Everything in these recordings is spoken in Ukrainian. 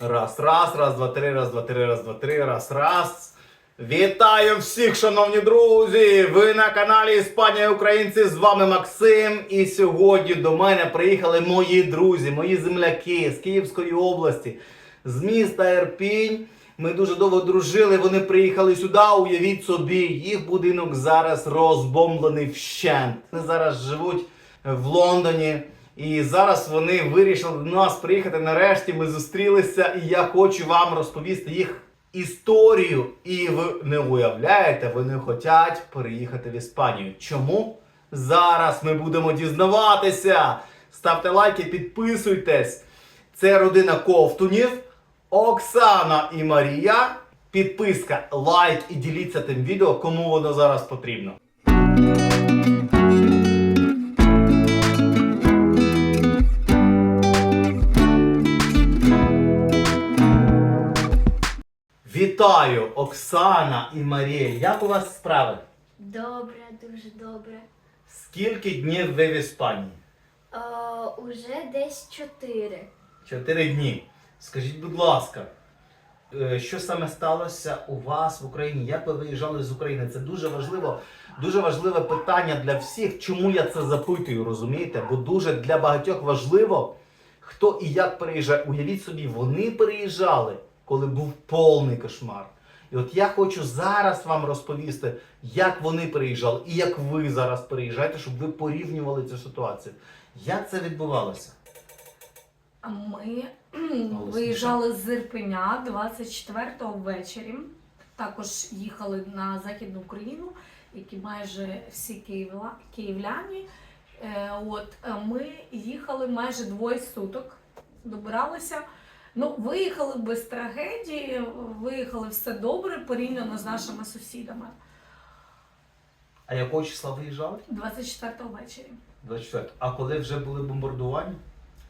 Раз, раз, раз, два, три, раз, два, три, раз, два, три, раз, раз. Вітаю всіх, шановні друзі! Ви на каналі Іспанія Українці. З вами Максим. І сьогодні до мене приїхали мої друзі, мої земляки з Київської області, з міста Ірпінь. Ми дуже довго дружили. Вони приїхали сюди. Уявіть собі, їх будинок зараз розбомблений вщент. Вони зараз живуть в Лондоні. І зараз вони вирішили до нас приїхати. Нарешті ми зустрілися, і я хочу вам розповісти їх історію. І ви не уявляєте, вони хочуть переїхати в Іспанію. Чому? Зараз ми будемо дізнаватися. Ставте лайки, підписуйтесь. Це родина Ковтунів, Оксана і Марія. Підписка, лайк і діліться тим відео, кому воно зараз потрібно. Вітаю, Оксана і Марія. Як у вас справи? Добре, дуже добре. Скільки днів ви в Іспанії? Е, уже десь чотири. Чотири дні. Скажіть, будь ласка, е, що саме сталося у вас в Україні? Як ви виїжджали з України? Це дуже важливо, дуже важливе питання для всіх. Чому я це запитую, розумієте? Бо дуже для багатьох важливо, хто і як переїжджає. Уявіть собі, вони переїжджали, коли був повний кошмар. І от я хочу зараз вам розповісти, як вони переїжджали і як ви зараз переїжджаєте, щоб ви порівнювали цю ситуацію. Як це відбувалося? А Ми виїжджали з Ірпеня 24-го ввечері. Також їхали на Західну Україну, які майже всі київла, київляні. Е, От е, ми їхали майже двоє суток, добиралися. Ну, виїхали без трагедії, виїхали все добре порівняно з нашими сусідами. А якого числа виїжджали? 24-го ввечері. 24. А коли вже були бомбардування?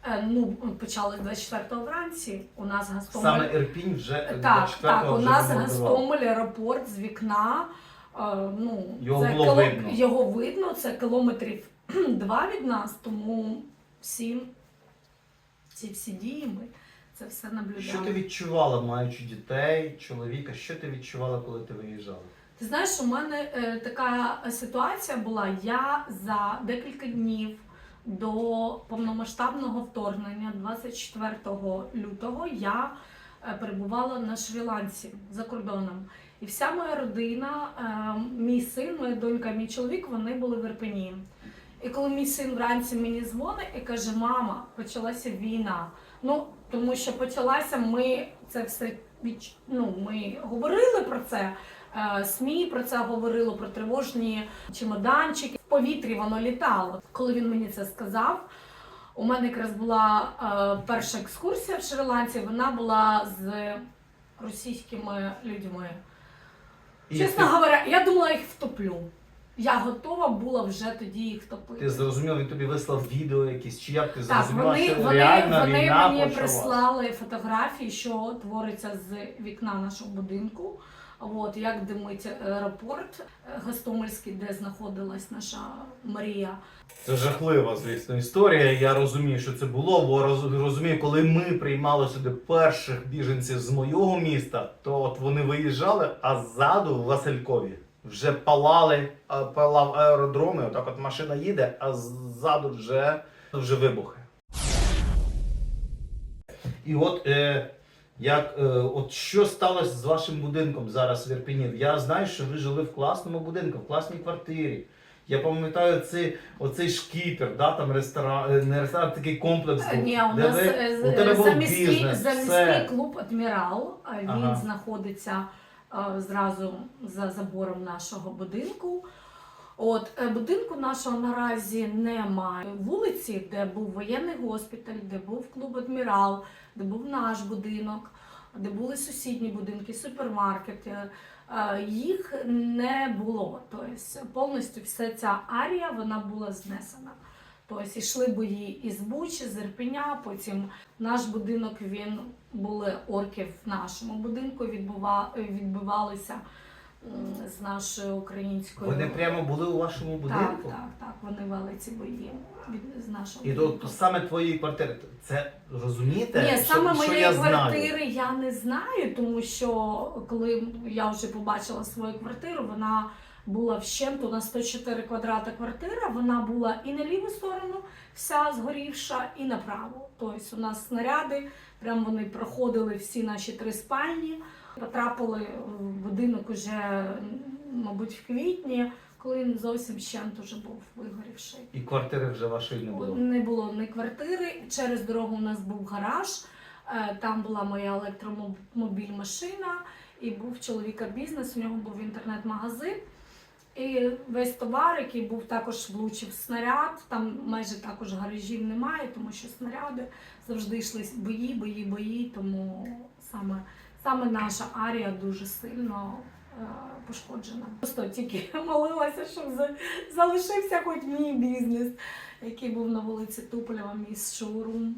Е, Ну, почали 24-го вранці. У нас Гастомель. Саме Ірпінь вже Так, 24-го так, у вже нас. Гастомель аеропорт з вікна. е, Ну, Його це було видно. Його видно, це кілометрів два від нас, тому всі ці всі дії ми це все наблюдали. Що ти відчувала, маючи дітей, чоловіка? Що ти відчувала, коли ти виїжджала? Ти знаєш, у мене е, така ситуація була. Я за декілька днів до повномасштабного вторгнення, 24 лютого, я е, перебувала на Шрі-Ланці за кордоном. І вся моя родина, е, мій син, моя донька, мій чоловік, вони були в Ірпені. І коли мій син вранці мені дзвонить і каже: Мама, почалася війна. Ну тому що почалася, ми це все відч... ну, ми говорили про це. Е, СМІ про це говорило, про тривожні чемоданчики. В повітрі воно літало. Коли він мені це сказав, у мене якраз була е, перша екскурсія в Шри-Ланці, вона була з російськими людьми. Чесно говоря, я думала, їх втоплю. Я готова була вже тоді їх топити. ти зрозумів, він тобі вислав відео якісь, чи як ти Так, зрозуміла, вони, що вони, реально вони війна мені почалась? прислали фотографії, що твориться з вікна нашого будинку. От як димить аеропорт Гостомельський, де знаходилась наша Марія. Це жахлива, звісно, історія. Я розумію, що це було, бо роз- розумію, коли ми приймали сюди перших біженців з моєго міста, то от вони виїжджали, а ззаду в Василькові вже палали, а, палав аеродроми. Отак от машина їде, а ззаду вже, вже вибухи. І от е, як, е, от що сталося з вашим будинком зараз в Ірпіні? Я знаю, що ви жили в класному будинку, в класній квартирі. Я пам'ятаю цей, оцей шкіпер, да, там ресторан, е, не ресторан, такий комплекс був. Ні, у де нас ви- е, у тебе був заміський, бізнес, заміський все. клуб Адмірал. а Він Ага. знаходиться е, зразу за забором нашого будинку. От е, будинку нашого наразі немає. Вулиці, де був воєнний госпіталь, де був клуб Адмірал, де був наш будинок, де були сусідні будинки, супермаркети. е, Їх не було. Тобто повністю вся ця арія вона була знесена. Тобто йшли бої із Бучі, з Ірпеня, потім наш будинок він були орки в нашому будинку, відбува, відбивалися з нашою українською. Вони прямо були у вашому будинку? так, так. Вони вели ці бої від з нашого І будинку. то, то саме твої квартири. Це розумієте? Ні, що, саме що моєї я знаю? квартири я не знаю, тому що коли я вже побачила свою квартиру, вона була вщенту на 104 квадрата квартира. Вона була і на ліву сторону, вся згорівша, і направо. Тобто у нас снаряди, прям вони проходили всі наші три спальні. Потрапили в будинок уже, мабуть, в квітні, коли він зовсім щент уже був вигорівший. І квартири вже вашої не було. Не було ні квартири. Через дорогу у нас був гараж. е, Там була моя електромобіль машина, і був чоловіка бізнес. У нього був інтернет-магазин. І весь товар, який був також влучив снаряд. Там майже також гаражів немає, тому що снаряди завжди йшли бої, бої, бої. Тому саме, саме наша арія дуже сильно е, пошкоджена. Просто тільки молилася, щоб за- залишився хоч мій бізнес, який був на вулиці Туполєва, мій шоурум.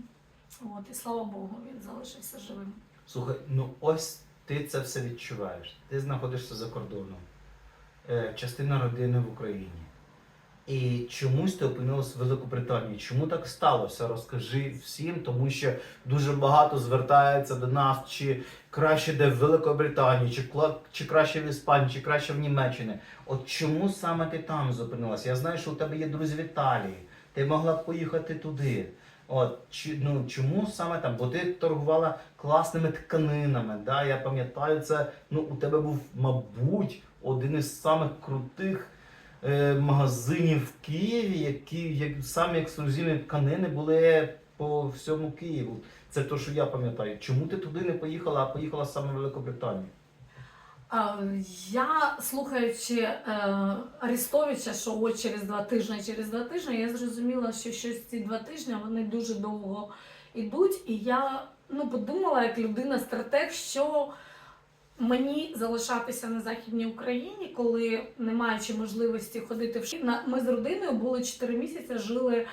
От, і слава Богу, він залишився живим. Слухай, ну ось ти це все відчуваєш. Ти знаходишся за кордоном. Е, частина родини в Україні. І чомусь ти опинилась в Великобританії. Чому так сталося? Розкажи всім, тому що дуже багато звертається до нас, чи краще де в Великобританії, чи, чи краще в Іспанії, чи краще в Німеччині. От чому саме ти там зупинилася? Я знаю, що у тебе є друзі в Італії. Ти могла б поїхати туди. От чи, ну, чому саме там? Бо ти торгувала класними тканинами. Да? Я пам'ятаю, це ну, у тебе був, мабуть, один із самих крутих е, магазинів в Києві, які як, самі ексклюзивні тканини були по всьому Києву. Це те, що я пам'ятаю. Чому ти туди не поїхала, а поїхала саме в Великобританію? А, Я, слухаючи е, Арестовича, що от через два тижні, через два тижні, я зрозуміла, що щось ці два тижні вони дуже довго йдуть. І я ну, подумала, як людина-стратег, що мені залишатися на Західній Україні, коли не маючи можливості ходити в школу. Ми з родиною були 4 місяці, жили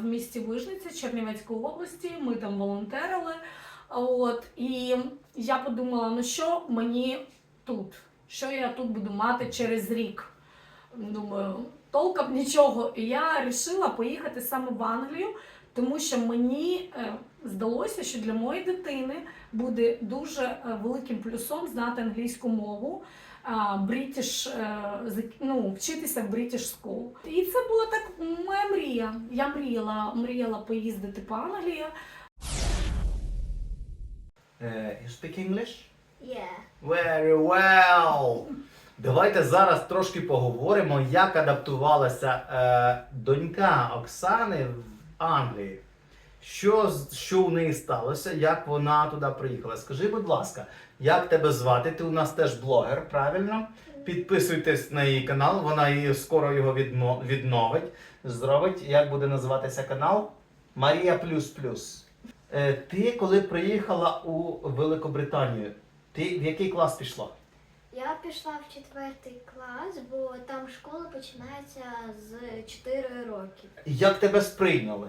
в місті Вижниця Чернівецької області. Ми там волонтерили. От, і я подумала, ну що мені тут? Що я тут буду мати через рік? Думаю, толком нічого. І я вирішила поїхати саме в Англію, тому що мені е, здалося, що для моєї дитини буде дуже е, великим плюсом знати англійську мову. British, е, ну, вчитися в British School. І це була так моя мрія. Я мріяла, мріяла поїздити по Англії. Е, you speak English? Yeah. Very well. Давайте зараз трошки поговоримо, як адаптувалася е, донька Оксани в Англії. Що, що у неї сталося, як вона туди приїхала? Скажи, будь ласка, як тебе звати? Ти у нас теж блогер, правильно? Підписуйтесь на її канал, вона її скоро його відно- відновить. Зробить. Як буде називатися канал? Марія Плюс Плюс. Е, ти коли приїхала у Великобританію, ти в який клас пішла? Я пішла в четвертий клас, бо там школа починається з 4 років. Як тебе сприйняли?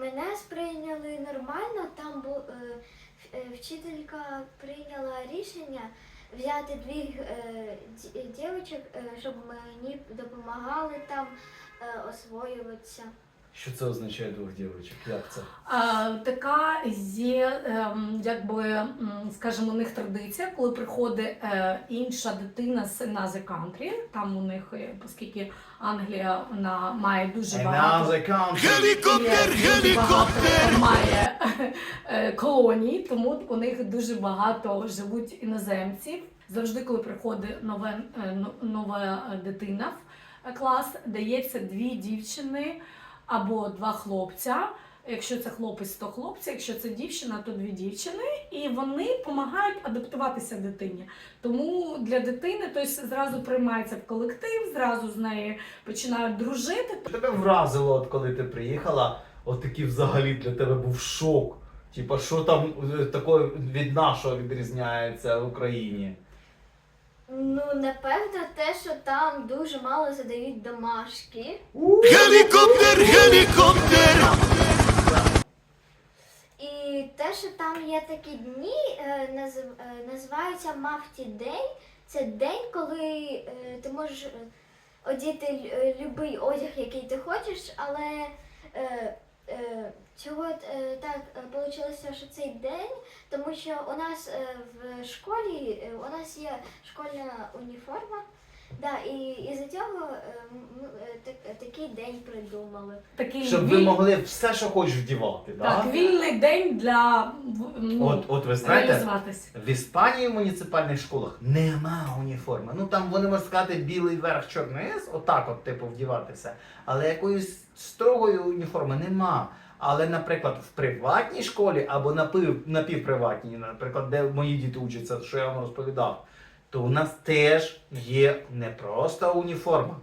Мене сприйняли нормально, там бу, е, е, вчителька прийняла рішення взяти дві е, дівчинок, е, щоб мені допомагали там е, освоюватися. Що це означає двох дівчинок? Як це? А, така є, ем, якби, скажімо, у них традиція, коли приходить інша дитина з another country, там у них, оскільки Англія вона має дуже багато. Гелікоптер, гелікоптер! має е, колоній, тому у них дуже багато живуть іноземців. Завжди, коли приходить нове, е, нова дитина в клас, дається дві дівчини або два хлопця. Якщо це хлопець, то хлопці, якщо це дівчина, то дві дівчини, і вони допомагають адаптуватися дитині. Тому для дитини тобто, зразу приймається в колектив, зразу з нею починають дружити. Тебе вразило, от коли ти приїхала? От такий взагалі для тебе був шок. Типа, що там е, такого від нашого відрізняється в Україні? Ну, напевно, те, що там дуже мало задають домашки. Гелікоптер, гелікоптер! І те, що там є такі дні, е, е, називаються Мафті Дей, це день, коли е, ти можеш одіти будь-який одяг, який ти хочеш, але е, так вийшло, що цей день, тому що у нас в школі у нас є школьна уніформа. Да, і із-за цього е, м- е, так- такий день придумали. Такий Щоб ви віль- могли все, що хочеш вдівати. так, да? вільний день для в- ну, От, от ви знаєте, реалізуватись. в Іспанії в муніципальних школах нема уніформи. Ну там вони можуть сказати білий верх, чорний низ, отак, от типу вдіватися. Але якоїсь строгої уніформи нема. Але, наприклад, в приватній школі або напів, напівприватній, наприклад, де мої діти учаться, що я вам розповідав, то у нас теж є не просто уніформа,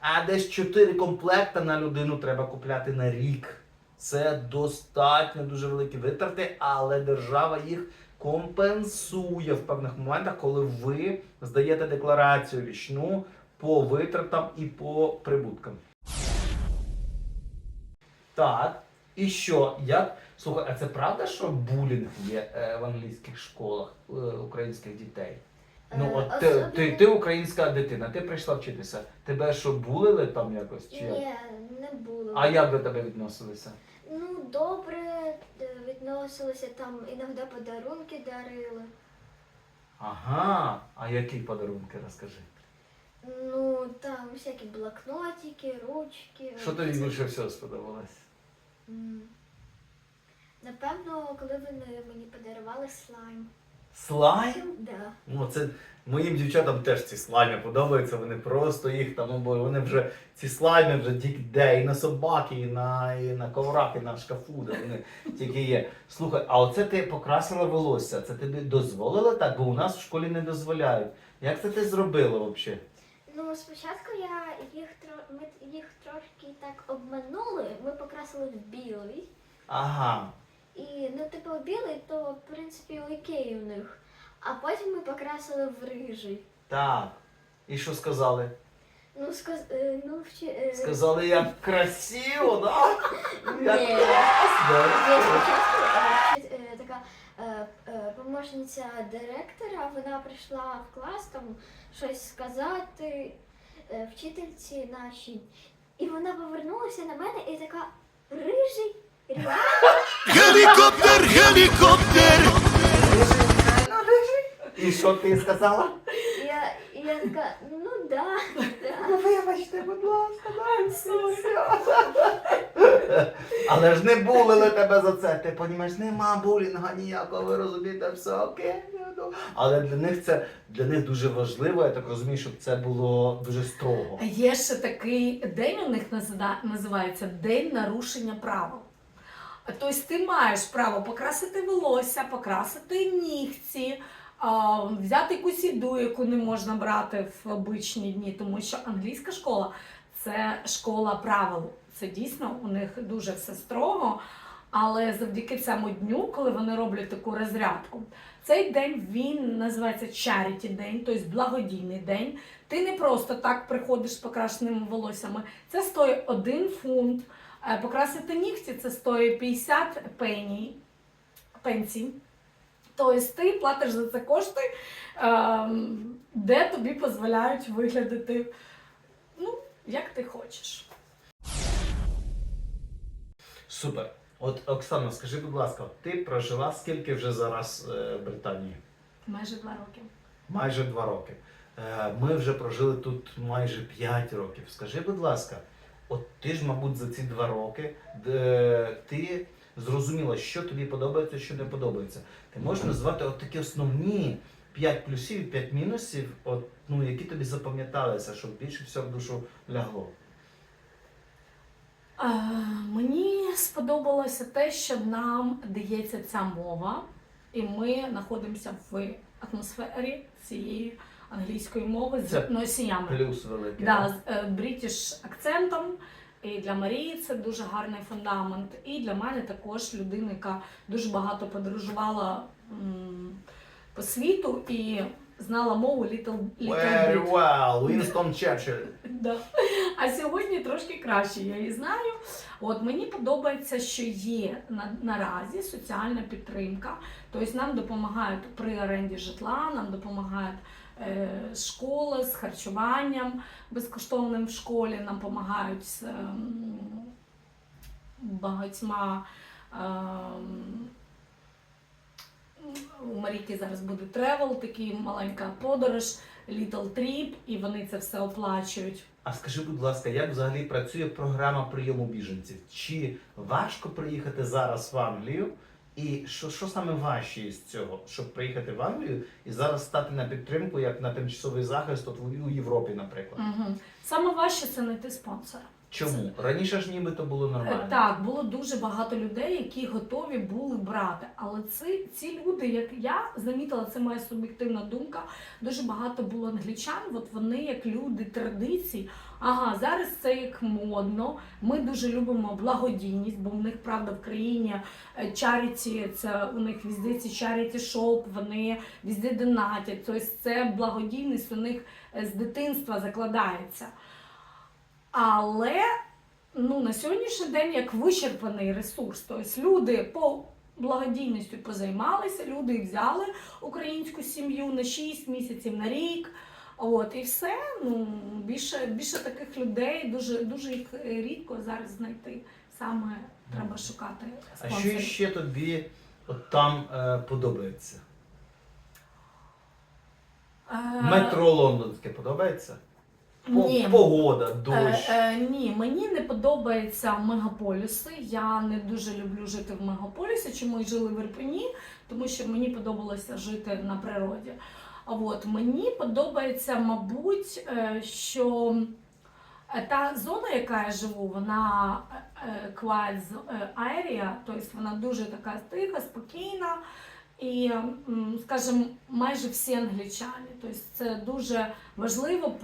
а десь чотири комплекта на людину треба купляти на рік. Це достатньо дуже великі витрати, але держава їх компенсує в певних моментах, коли ви здаєте декларацію річну по витратам і по прибуткам. Так. І що? Як? Слухай, а це правда, що булінг є е, в англійських школах е, українських дітей? Ну, Е, от ти, ти, ти українська дитина, ти прийшла вчитися. Тебе що булили там якось? Чи як? Ні, не було. А як до тебе відносилися? Ну, добре е, відносилися, там іноді подарунки дарили. Ага, а які подарунки розкажи? Ну, там всякі блокнотики, ручки. Що тобі більше всього сподобалось? М. Напевно, коли вони мені подарували слайм. Слайм? Да. Ну, це моїм дівчатам теж ці слайми подобаються. Вони просто їх там обоє. Вони вже ці слайми вже тільки де і на собаки, і на, і на коврах, і на шкафу, де вони тільки є. Слухай, а оце ти покрасила волосся. Це тобі дозволило так? Бо у нас в школі не дозволяють. Як це ти зробила взагалі? Ну, спочатку я їх ми їх трошки так обманули. Ми покрасили в білий. Ага. І ну, типу, білий, то в принципі окей у них. А потім ми покрасили в рижий. Так. І що сказали? Ну, сказ... е, ну, вчи... е, Сказали, як красиво, так? Як Є класно. спочатку е, вчи- е, така е, е, помощниця директора, вона прийшла в клас там щось сказати е, вчительці нашій. І вона повернулася на мене і така рижий. Реально?» Helikopter, helikopter, І що ти сказала? Я, я така, ну да, да. Вибачте, будь ласка, дай Але ж не булили тебе за це. Ти розумієш, нема булінга ніякого, ви розумієте, все окей. ну. Але для них це для них дуже важливо, я так розумію, щоб це було дуже строго. Є ще такий день у них називається День нарушення правил. Тобто ти маєш право покрасити волосся, покрасити нігті, а, взяти якусь їду, яку не можна брати в обичні дні, тому що англійська школа це школа правил. Це дійсно у них дуже все строго. Але завдяки цьому дню, коли вони роблять таку розрядку, цей день він називається charity день, тобто благодійний день. Ти не просто так приходиш з покрашеними волоссями. Це стоїть один фунт. Е, Покрасити нігті це стоїть 50 пені, пенсій. Тобто ти платиш за це кошти, ем, де тобі дозволяють виглядати, ну, як ти хочеш. Супер. От Оксана, скажи, будь ласка, ти прожила скільки вже зараз е, в Британії? Майже два роки. Майже два роки. Е, Ми вже прожили тут майже 5 років. Скажи, будь ласка, от ти ж, мабуть, за ці два роки ти зрозуміла, що тобі подобається, що не подобається. Ти можеш назвати от такі основні 5 плюсів і 5 мінусів, от, ну, які тобі запам'яталися, щоб більше всього в душу лягло. Е, мені сподобалося те, що нам дається ця мова, і ми знаходимося в атмосфері цієї англійської мови з Це носіями. Плюс великий. Да, з е, бритіш акцентом. І для Марії це дуже гарний фундамент. І для мене також людина, яка дуже багато подорожувала м, по світу і знала мову Little, little Very well, Winston Churchill. Да. А сьогодні трошки краще, я її знаю. От мені подобається, що є на, наразі соціальна підтримка. Тобто нам допомагають при оренді житла, нам допомагають е, школи з харчуванням безкоштовним в школі. Нам допомагають з ем, багатьма. ем, у Маріки зараз буде тревел, такий маленька подорож, Little Trip, і вони це все оплачують. А скажи, будь ласка, як взагалі працює програма прийому біженців? Чи важко приїхати зараз в Англію? І що, що саме важче із цього, щоб приїхати в Англію і зараз стати на підтримку, як на тимчасовий захист от у Європі, наприклад? Угу. Саме важче це знайти спонсора. Чому? Раніше ж нібито було нормально. Е, Так, було дуже багато людей, які готові були брати. Але ці, ці люди, як я замітила, це моя суб'єктивна думка. Дуже багато було англічан. От вони як люди традицій. Ага, зараз це як модно. Ми дуже любимо благодійність, бо в них правда в країні чаріті, це у них візде ці чаріті шоп, вони візде донатять. Тобто це благодійність у них е, з дитинства закладається. Але ну, на сьогоднішній день як вичерпаний ресурс. Тобто люди по благодійністю позаймалися, люди взяли українську сім'ю на 6 місяців на рік. От і все. Ну більше, більше таких людей дуже дуже їх е, рідко зараз знайти. Саме треба шукати А що ще тобі от там е, подобається? Е, Метро лондонське подобається? По- Ні. Погода, дощ. Е, е, ні, мені не подобаються мегаполіси. Я не дуже люблю жити в мегаполісі. Чому і жили в Ірпені? Тому що мені подобалося жити на природі. От мені подобається, мабуть, е, що е, та зона, яка я живу, вона quiet е, area, тобто вона дуже така тиха, спокійна. І, скажімо, майже всі англічани. Тобто це дуже важливо,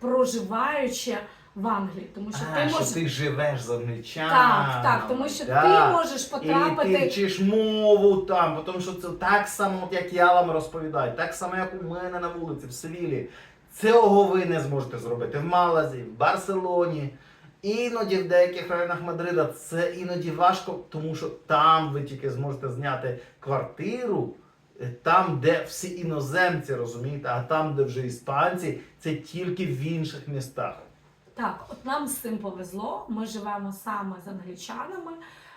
проживаючи в Англії, тому що а, ти що можеш ти живеш з англічанами. так, так, тому що да. ти можеш І ти потрапити. вчиш мову там, бо тому що це так само, от як я вам розповідаю, так само, як у мене на вулиці, в Севілі. Цього ви не зможете зробити в Малазі, в Барселоні. Іноді в деяких районах Мадрида це іноді важко, тому що там ви тільки зможете зняти квартиру, е, там, де всі іноземці, розумієте, а там, де вже іспанці, це тільки в інших містах. Так, от нам з цим повезло. Ми живемо саме з англічанами.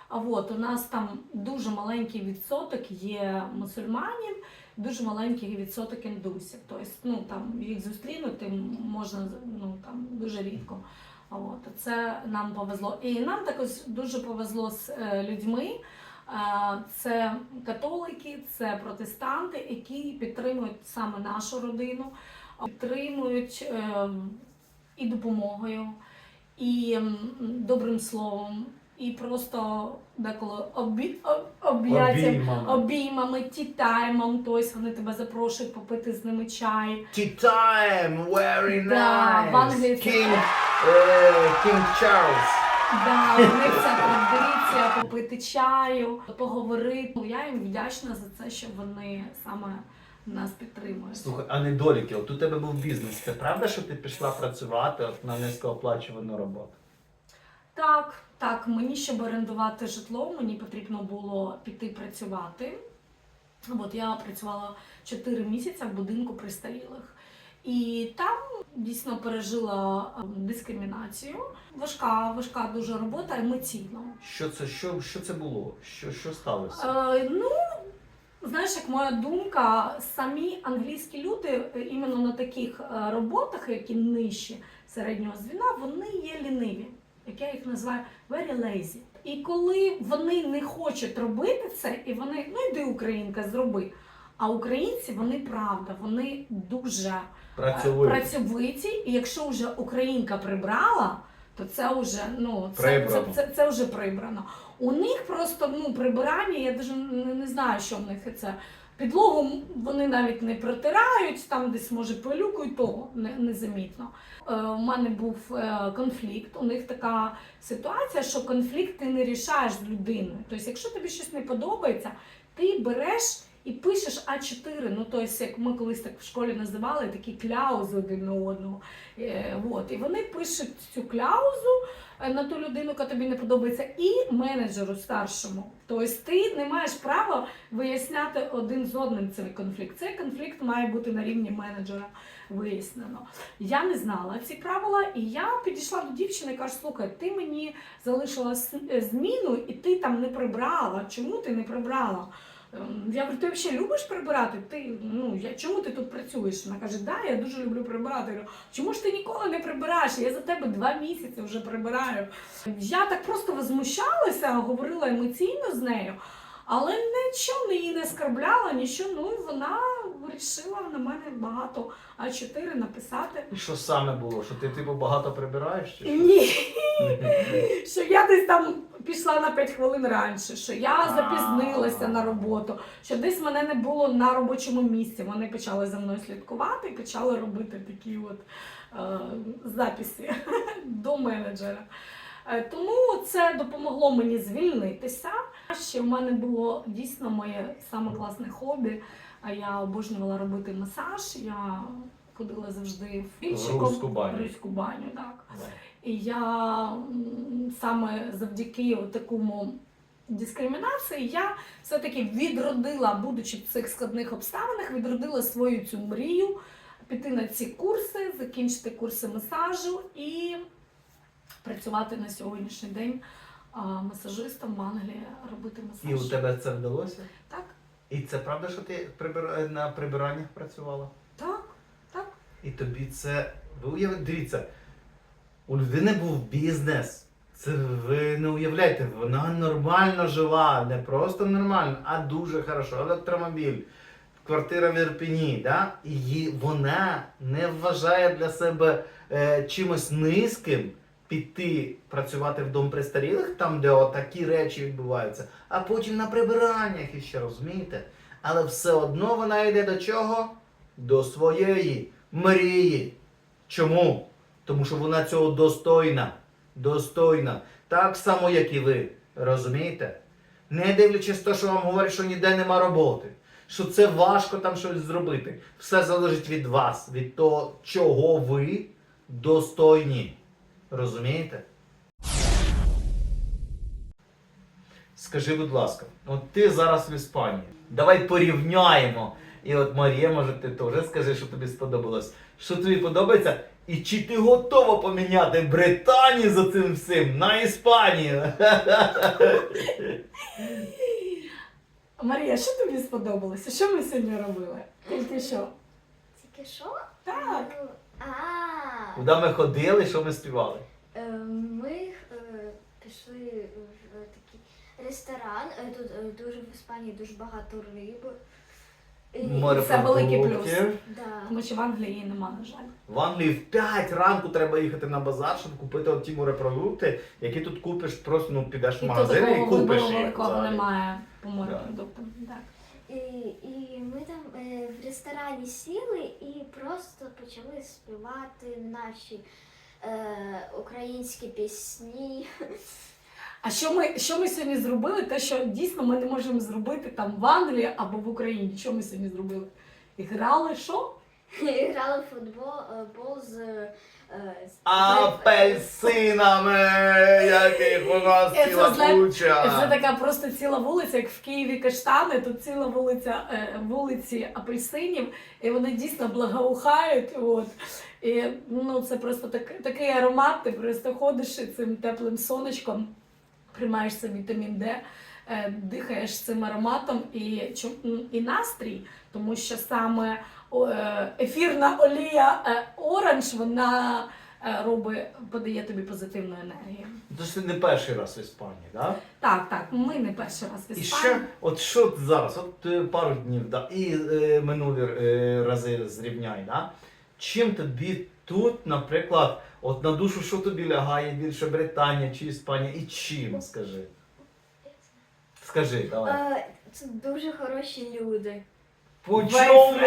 От у нас там дуже маленький відсоток є мусульманів, дуже маленький відсоток індусів. Тобто, ну там їх зустрінути можна ну там дуже рідко. От це нам повезло. І нам також дуже повезло з е, людьми. Це католики, це протестанти, які підтримують саме нашу родину, підтримують е, і допомогою, і добрим словом, і просто деколи обі, об- об'яттям, Обіймами. тітаймом. Тобто вони тебе запрошують попити з ними чай. Time, very Да, Англії nice. це- King, е, King Charles. Да, у них ця традиція попити чаю, поговорити. Я їм вдячна за це, що вони саме нас підтримують. Слухай, а недоліки, от у тебе був бізнес. Це правда, що ти пішла працювати от на низькооплачувану роботу? Так, так, мені щоб орендувати житло, мені потрібно було піти працювати. От я працювала 4 місяці в будинку пристарілих. І там дійсно пережила ем, дискримінацію. Важка, важка дуже робота емоційно. Що це, що, що це було? Що, що сталося? Е, ну, знаєш, як моя думка, самі англійські люди е, іменно на таких е, роботах, які нижчі середнього звіна, вони є ліниві, як я їх називаю very lazy. І коли вони не хочуть робити це, і вони, ну йди, українка, зроби. А українці, вони правда, вони дуже е, Працювати. працьовиті, і якщо вже українка прибрала, то це вже ну це, це, це, це вже прибрано. У них просто ну прибирання, я навіть не, знаю, що в них це. Підлогу вони навіть не протирають, там десь може пилюкують, то незамітно. Е, у мене був е, конфлікт. У них така ситуація, що конфлікт ти не рішаєш з людиною. Тобто, якщо тобі щось не подобається, ти береш і пишеш А4, ну тобто, як ми колись так в школі називали, такі кляузи один на одного. Е, от. І вони пишуть цю кляузу е, на ту людину, яка тобі не подобається, і менеджеру старшому. Тобто ти не маєш права виясняти один з одним цей конфлікт. Цей конфлікт має бути на рівні менеджера вияснено. Я не знала ці правила, і я підійшла до дівчини і кажу: слухай, ти мені залишила е, зміну, і ти там не прибрала. Чому ти не прибрала? Ем, Я говорю, ти взагалі любиш прибирати? Ти ну я чому ти тут працюєш? Вона каже, да, я дуже люблю прибирати. Я говорю, чому ж ти ніколи не прибираєш? Я за тебе два місяці вже прибираю. Я так просто возмущалася, говорила емоційно з нею, але нічого не її не скарбляла, нічого. Ну і вона вирішила на мене багато А4 написати. І що саме було? Що ти типу багато прибираєш? Чи що? Ні, що я десь там пішла на 5 хвилин раніше, що я запізнилася на роботу, що десь мене не було на робочому місці. Вони почали за мною слідкувати і почали робити такі от е, записи до менеджера. Е, Тому це допомогло мені звільнитися. Ще в мене було дійсно моє саме класне хобі. А я обожнювала робити масаж. Я ходила завжди в Руську баню. Руську баню, так. І я саме завдяки такому дискримінації я все-таки відродила, будучи в цих складних обставинах, відродила свою цю мрію піти на ці курси, закінчити курси масажу і працювати на сьогоднішній день масажистом в Англії, робити масаж. І у тебе це вдалося? Так, І це правда, що ти прибир... на прибираннях працювала? так, так. І тобі це. Ви уявляєте, дивіться, у людини був бізнес. Це ви не уявляєте, вона нормально жила, не просто нормально, а дуже хорошо. Електромобіль, квартира в Ірпіні, да? і вона не вважає для себе е, чимось низьким піти працювати в дом престарілих, там, де отакі речі відбуваються, а потім на прибираннях іще, розумієте? Але все одно вона йде до чого? До своєї мрії. Чому? Тому що вона цього достойна. Достойна. Так само, як і ви. Розумієте? Не дивлячись те, що вам говорять, що ніде нема роботи, що це важко там щось зробити. Все залежить від вас, від того, чого ви достойні. Розумієте? Скажи, будь ласка, от ти зараз в Іспанії. Давай порівняємо. І от Марія, може, ти теж скажи, що тобі сподобалось. Що тобі подобається? І чи ти готова поміняти Британію за цим всім на Іспанію? Марія, що тобі сподобалося? Що ми сьогодні робили? Тільки що? Тільки що? Так. Ну, А, Куди ми ходили, що ми співали? е, ми е, пішли в такий ресторан. Е, Тут е, дуже в Іспанії дуже багато риби. Море це великий плюс. продуктів. Да. Тому що в Англії її нема, на жаль. В Англії в 5 ранку треба їхати на базар, щоб купити от ті морепродукти, які тут купиш, просто ну підеш в І тут магазин і такого купиш вибору їх. великого взагалі. немає по морепродуктам. Так. І, і ми там е, в ресторані сіли і просто почали співати наші е, українські пісні. А що ми, що ми сьогодні зробили? Те, що дійсно ми не можемо зробити там в Англії або в Україні. Що ми сьогодні зробили? І грали що? Грали в футбол е, бол з, е, з Апельсинами, яких у нас Це, ціла куча. Це така просто ціла вулиця, як в Києві Каштани, тут ціла вулиця е, вулиці апельсинів, і вони дійсно благоухають. От. І, ну, це просто так, такий аромат, ти просто ходиш цим теплим сонечком, приймаєш цей вітамін Д, е, дихаєш цим ароматом і, і настрій, тому що саме е, ефірна олія е, оранж, вона робить, подає тобі позитивну енергію. Тож ти не перший раз в Іспанії, так? Так, так, ми не перший раз в Іспанії. І ще, от що зараз, от пару днів, да, і е, минулі е, рази зрівняй, да? чим тобі тут, наприклад, от на душу, що тобі лягає більше Британія чи Іспанія, і чим, скажи? Скажи, давай. Це дуже хороші люди. По чому?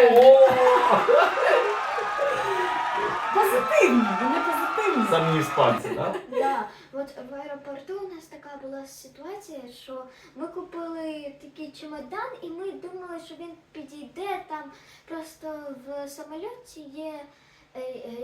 Позитивні, вони позитивні. Самі іспанці, так? Да. от в аеропорту у нас така була ситуація, що ми купили такий чемодан, і ми думали, що він підійде там. Просто в самольоті є,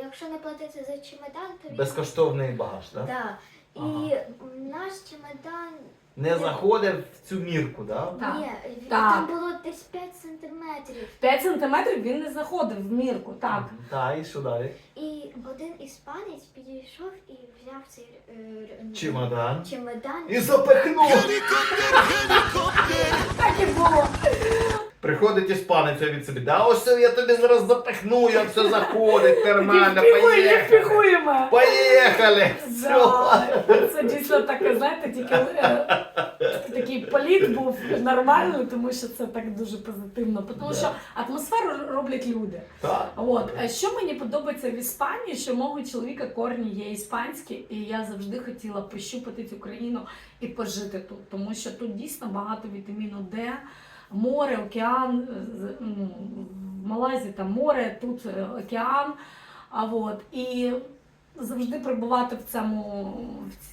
якщо не платити за чемодан, то він Безкоштовний багаж, так? Да. І Ага. наш чемодан Не заходив в цю мірку, так? Так. ні, він- Так. там було десь 5 сантиметрів. 5 сантиметрів він не заходив в мірку, так. Так, і що далі? І один іспанець підійшов і взяв цей е, р- Чемодан. чемодан. І запихнув. Так і було. Приходить іспанець від собі, да ось я тобі зараз запихну, я все заходить, нормально, поїхали. Поїхали! Да, це дійсно таке, знаєте, тільки е, такий політ був нормальний, тому що це так дуже позитивно. Тому що атмосферу роблять люди. От що мені подобається в Іспанії, що мого чоловіка корні є іспанські, і я завжди хотіла пощупати цю країну і пожити тут, тому що тут дійсно багато вітаміну Д, море, океан. ну, В Малайзії там море, тут е, океан. А от і завжди перебувати в цьому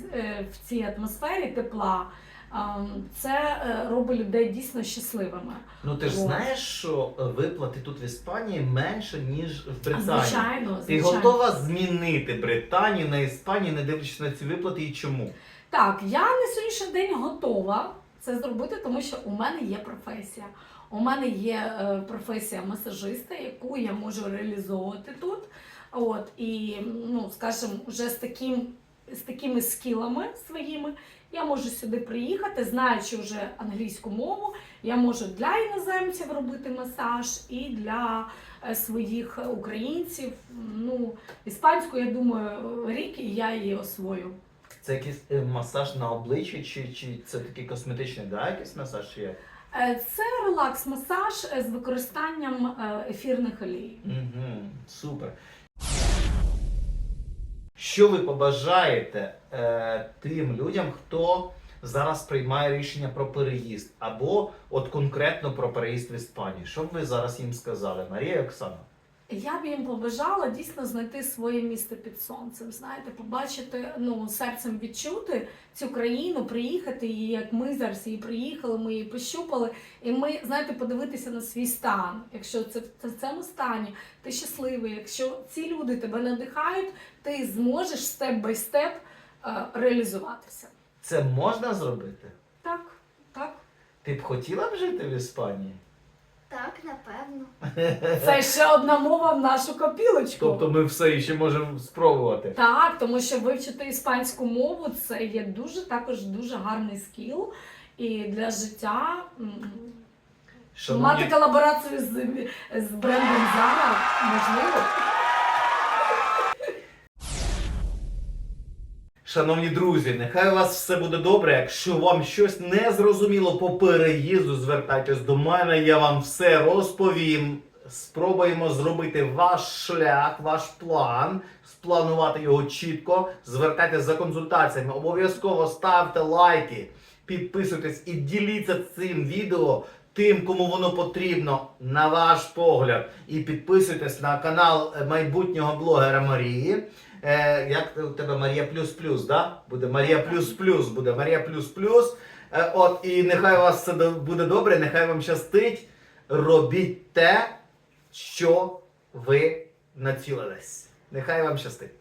в, е, цій атмосфері тепла. ем, Це е, робить людей дійсно щасливими. Ну ти ж Вот. знаєш, що виплати тут в Іспанії менше, ніж в Британії. Звичайно, Ти готова змінити Британію на Іспанію, не дивлячись на ці виплати і чому? Так, я на сьогоднішній день готова це зробити, тому що у мене є професія. У мене є е, професія масажиста, яку я можу реалізовувати тут. От і ну, скажімо, вже з таким з такими скілами своїми я можу сюди приїхати, знаючи вже англійську мову, я можу для іноземців робити масаж і для е, своїх українців. Ну, іспанську, я думаю, рік і я її освою. Це якийсь е, масаж на обличчі, чи, чи це такий косметичний, да, якийсь масаж чи як? Е, Це релакс-масаж е, з використанням е, ефірних олій. Угу, супер. Що ви побажаєте е, тим людям, хто зараз приймає рішення про переїзд, або от конкретно про переїзд в Іспанію? Що б ви зараз їм сказали, Марія і Оксана? Я б їм побажала дійсно знайти своє місце під сонцем. Знаєте, побачити, ну серцем відчути цю країну, приїхати і як ми зараз її приїхали, ми її пощупали, і ми знаєте, подивитися на свій стан. Якщо це в цьому стані ти щасливий, якщо ці люди тебе надихають, ти зможеш степ бай степ е, реалізуватися. Це можна зробити? Так, так. Ти б хотіла б жити в Іспанії? Так, напевно. Це ще одна мова в нашу копілочку. Тобто ми все ще можемо спробувати. Так, тому що вивчити іспанську мову це є дуже також дуже гарний скіл. І для життя м, Шановні, мати колаборацію з, з брендом Zara можливо. Шановні друзі, нехай у вас все буде добре. Якщо вам щось не зрозуміло по переїзду, звертайтесь до мене, я вам все розповім. Спробуємо зробити ваш шлях, ваш план, спланувати його чітко. Звертайтесь за консультаціями. Обов'язково ставте лайки, підписуйтесь і діліться цим відео тим, кому воно потрібно, на ваш погляд. І підписуйтесь на канал майбутнього блогера Марії. Е, як у тебе Марія Плюс Плюс, да? Буде Марія Плюс Плюс, буде Марія Плюс Плюс. Е, от, і нехай у вас все буде добре, нехай вам щастить. Робіть те, що ви націлились. Нехай вам щастить.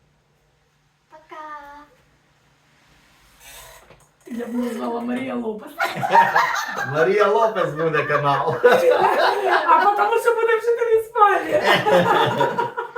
Пока. Я б назвала Марія Лопес. Марія Лопес буде канал. А тому що буде вчити в Іспанії.